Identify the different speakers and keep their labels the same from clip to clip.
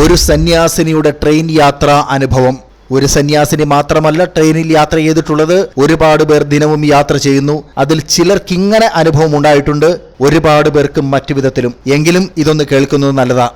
Speaker 1: ഒരു സന്യാസിനിയുടെ ട്രെയിൻ യാത്ര അനുഭവം. ഒരു സന്യാസിനി മാത്രമല്ല ട്രെയിനിൽ യാത്ര ചെയ്തിട്ടുള്ളത് ഒരുപാട് പേർ ദിനവും യാത്ര ചെയ്യുന്നു. അതിൽ ചിലർക്ക് ഇങ്ങനെ അനുഭവം ഉണ്ടായിട്ടുണ്ട്. ഒരുപാട് പേർക്ക് മറ്റു വിധത്തിലും. എങ്കിലും ഇതൊന്ന് കേൾക്കുന്നത് നല്ലതാ.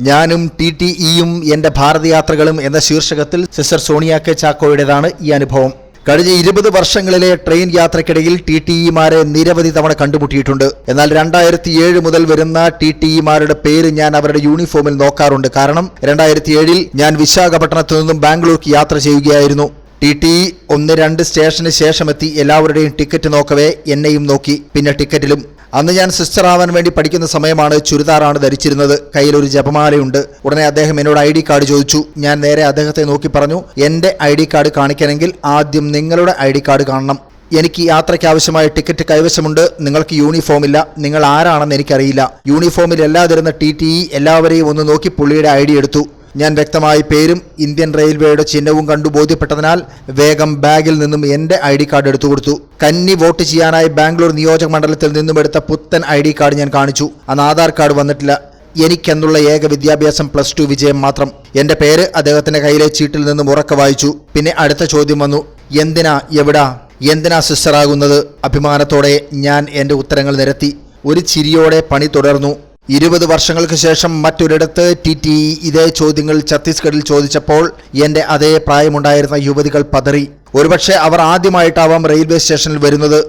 Speaker 1: ഞാനും ടി ടി ഇയും എന്റെ ഭാരതയാത്രകളും എന്ന ശീർഷകത്തിൽ സിസ്റ്റർ സോണിയ കെ ചാക്കോയുടേതാണ് ഈ അനുഭവം. കഴിഞ്ഞ ഇരുപത് വർഷങ്ങളിലെ ട്രെയിൻ യാത്രക്കിടയിൽ ടി ടി ഇമാരെ നിരവധി തവണ കണ്ടുമുട്ടിയിട്ടുണ്ട്. എന്നാൽ രണ്ടായിരത്തി ഏഴ് മുതൽ വരുന്ന ടി ടി ഇമാരുടെ പേര് ഞാൻ അവരുടെ യൂണിഫോമിൽ നോക്കാറുണ്ട്. കാരണം രണ്ടായിരത്തി ഏഴിൽ ഞാൻ വിശാഖപട്ടണത്തു നിന്നും ബാംഗ്ലൂർക്ക് യാത്ര ചെയ്യുകയായിരുന്നു. ടി ടി ഒന്ന് രണ്ട് സ്റ്റേഷന് ശേഷമെത്തി എല്ലാവരുടെയും ടിക്കറ്റ് നോക്കവേ എന്നെയും നോക്കി. പിന്നെ ടിക്കറ്റിലും അന്ന് ഞാൻ സിസ്റ്റർ ആവാൻ വേണ്ടി പഠിക്കുന്ന സമയമാണ് ചുരിദാറാണ് ധരിച്ചിരുന്നത്. കയ്യിൽ ഒരു ജപമാലയുണ്ട്. ഉടനെ അദ്ദേഹം എന്നോട് ഐ ഡി കാർഡ് ചോദിച്ചു. ഞാൻ നേരെ അദ്ദേഹത്തെ നോക്കി പറഞ്ഞു എന്റെ ഐ ഡി കാർഡ് കാണിക്കണമെങ്കിൽ ആദ്യം നിങ്ങളുടെ ഐ ഡി കാർഡ് കാണണം. എനിക്ക് യാത്രയ്ക്ക് ആവശ്യമായ ടിക്കറ്റ് കൈവശമുണ്ട്. നിങ്ങൾക്ക് യൂണിഫോം ഇല്ല. നിങ്ങൾ ആരാണെന്ന് എനിക്കറിയില്ല. യൂണിഫോമിൽ എല്ലാതിരുന്ന ടി ടി ഇ എല്ലാവരെയും ഒന്ന് നോക്കി പുള്ളിയുടെ ഐ ഡി എടുത്തു. ഞാൻ വ്യക്തമായി പേരും ഇന്ത്യൻ റെയിൽവേയുടെ ചിഹ്നവും കണ്ടു ബോധ്യപ്പെട്ടതിനാൽ വേഗം ബാഗിൽ നിന്നും എന്റെ ഐ ഡി കാർഡ് എടുത്തു കൊടുത്തു. കന്നി വോട്ട് ചെയ്യാനായി ബാംഗ്ലൂർ നിയോജക മണ്ഡലത്തിൽ നിന്നും എടുത്ത പുത്തൻ ഐ ഡി കാർഡ് ഞാൻ കാണിച്ചു. അന്ന് ആധാർ കാർഡ് വന്നിട്ടില്ല. എനിക്കെന്നുള്ള ഏക വിദ്യാഭ്യാസം പ്ലസ് ടു വിജയം മാത്രം. എന്റെ പേര് അദ്ദേഹത്തിന്റെ കയ്യിലെ ചീട്ടിൽ നിന്നും ഉറക്കെ വായിച്ചു. പിന്നെ അടുത്ത ചോദ്യം വന്നു. എന്തിനാ എവിടാ? എന്തിനാ സിസ്റ്ററാകുന്നത് അഭിമാനത്തോടെ ഞാൻ എന്റെ ഉത്തരങ്ങൾ നിരത്തി. ഒരു ചിരിയോടെ പണി തുടർന്നു. ഇരുപത് വർഷങ്ങൾക്ക് ശേഷം മറ്റൊരിടത്ത് ടി ടി ഇതേ ചോദ്യങ്ങൾ ഛത്തീസ്ഗഡിൽ ചോദിച്ചപ്പോൾ എന്റെ അതേ പ്രായമുണ്ടായിരുന്ന യുവതികൾ പതറി. ഒരുപക്ഷെ അവർ ആദ്യമായിട്ടാവാം റെയിൽവേ സ്റ്റേഷനിൽ വരുന്നത്.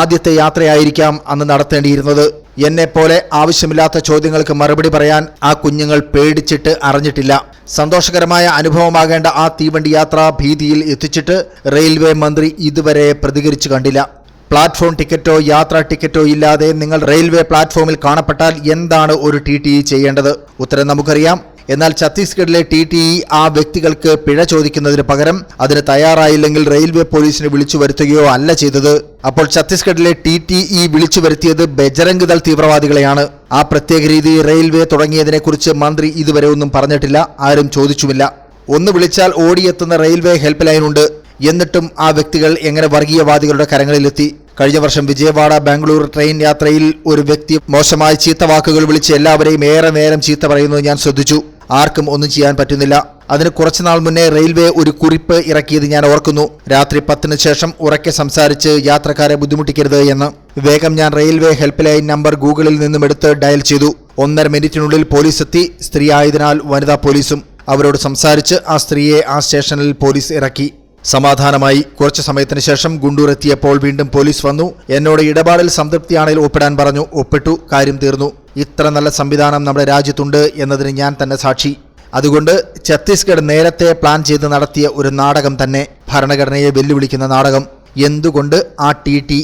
Speaker 1: ആദ്യത്തെ യാത്രയായിരിക്കാം അന്ന് നടത്തേണ്ടിയിരുന്നത്. പോലെ ആവശ്യമില്ലാത്ത ചോദ്യങ്ങൾക്ക് മറുപടി പറയാൻ ആ കുഞ്ഞുങ്ങൾ പേടിച്ചിട്ട് അറിഞ്ഞിട്ടില്ല. സന്തോഷകരമായ അനുഭവമാകേണ്ട ആ തീവണ്ടി യാത്ര ഭീതിയിൽ എത്തിച്ചിട്ട് റെയിൽവേ മന്ത്രി ഇതുവരെ പ്രതികരിച്ചു കണ്ടില്ല. പ്ലാറ്റ്ഫോം ടിക്കറ്റോ യാത്രാ ടിക്കറ്റോ ഇല്ലാതെ നിങ്ങൾ റെയിൽവേ പ്ലാറ്റ്ഫോമിൽ കാണപ്പെട്ടാൽ എന്താണ് ഒരു ടി ടി ഇ ചെയ്യേണ്ടത്? ഉത്തരം നമുക്കറിയാം. എന്നാൽ ഛത്തീസ്ഗഡിലെ ടി ടി ഇ ആ വ്യക്തികൾക്ക് പിഴ ചോദിക്കുന്നതിന് പകരം അതിന് തയ്യാറായില്ലെങ്കിൽ റെയിൽവേ പോലീസിനെ വിളിച്ചു വരുത്തുകയോ അല്ല ചെയ്തത്. അപ്പോൾ ഛത്തീസ്ഗഡിലെ ടി ടി ഇ വിളിച്ചു വരുത്തിയത് ബജരംഗ് ദൾ തീവ്രവാദികളെയാണ്. ആ പ്രത്യേക രീതി റെയിൽവേ തുടങ്ങിയതിനെക്കുറിച്ച് മന്ത്രി ഇതുവരെ ഒന്നും പറഞ്ഞിട്ടില്ല ആരും ചോദിച്ചുമില്ല. ഒന്ന് വിളിച്ചാൽ ഓടിയെത്തുന്ന റെയിൽവേ ഹെൽപ്പ് ലൈൻ ഉണ്ട്. എന്നിട്ടും ആ വ്യക്തികൾ എങ്ങനെ വർഗീയവാദികളുടെ കരങ്ങളിലെത്തി? കഴിഞ്ഞ വർഷം വിജയവാഡ ബാംഗ്ലൂർ ട്രെയിൻ യാത്രയിൽ ഒരു വ്യക്തി മോശമായ ചീത്ത വാക്കുകൾ വിളിച്ച് എല്ലാവരെയും ഏറെ നേരം ചീത്ത പറയുന്നത് ഞാൻ ശ്രദ്ധിച്ചു. ആർക്കും ഒന്നും ചെയ്യാൻ പറ്റുന്നില്ല. അതിന് കുറച്ചുനാൾ മുന്നേ റെയിൽവേ ഒരു കുറിപ്പ് ഇറക്കിയത് ഞാൻ ഓർക്കുന്നു. രാത്രി പത്തിന് ശേഷം ഉറക്കെ സംസാരിച്ച് യാത്രക്കാരെ ബുദ്ധിമുട്ടിക്കരുത് എന്ന്. വേഗം ഞാൻ റെയിൽവേ ഹെൽപ്പ് ലൈൻ നമ്പർ ഗൂഗിളിൽ നിന്നും എടുത്ത് ഡയൽ ചെയ്തു. ഒന്നര മിനിറ്റിനുള്ളിൽ പോലീസ് എത്തി. സ്ത്രീ ആയതിനാൽ വനിതാ പോലീസും അവരോട് സംസാരിച്ച് ആ സ്ത്രീയെ ആ സ്റ്റേഷനിൽ പോലീസ് ഇറക്കി. സമാധാനമായി. കുറച്ചു സമയത്തിന് ശേഷം ഗുണ്ടൂർ എത്തിയപ്പോൾ വീണ്ടും പോലീസ് വന്നു. എന്നോട് ഇടപാടിൽ സംതൃപ്തിയാണെങ്കിൽ ഒപ്പിടാൻ പറഞ്ഞു. ഒപ്പിട്ടു. കാര്യം തീർന്നു. ഇത്ര നല്ല സംവിധാനം നമ്മുടെ രാജ്യത്തുണ്ട് എന്നതിന് ഞാൻ തന്നെ സാക്ഷി. അതുകൊണ്ട് ഛത്തീസ്ഗഡ് നേരത്തെ പ്ലാൻ ചെയ്ത് നടത്തിയ ഒരു നാടകം തന്നെ. ഭരണഘടനയെ വെല്ലുവിളിക്കുന്ന നാടകം. എന്തുകൊണ്ട് ആ ടി ടി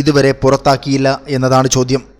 Speaker 1: ഇതുവരെ പുറത്താക്കിയില്ല എന്നതാണ് ചോദ്യം.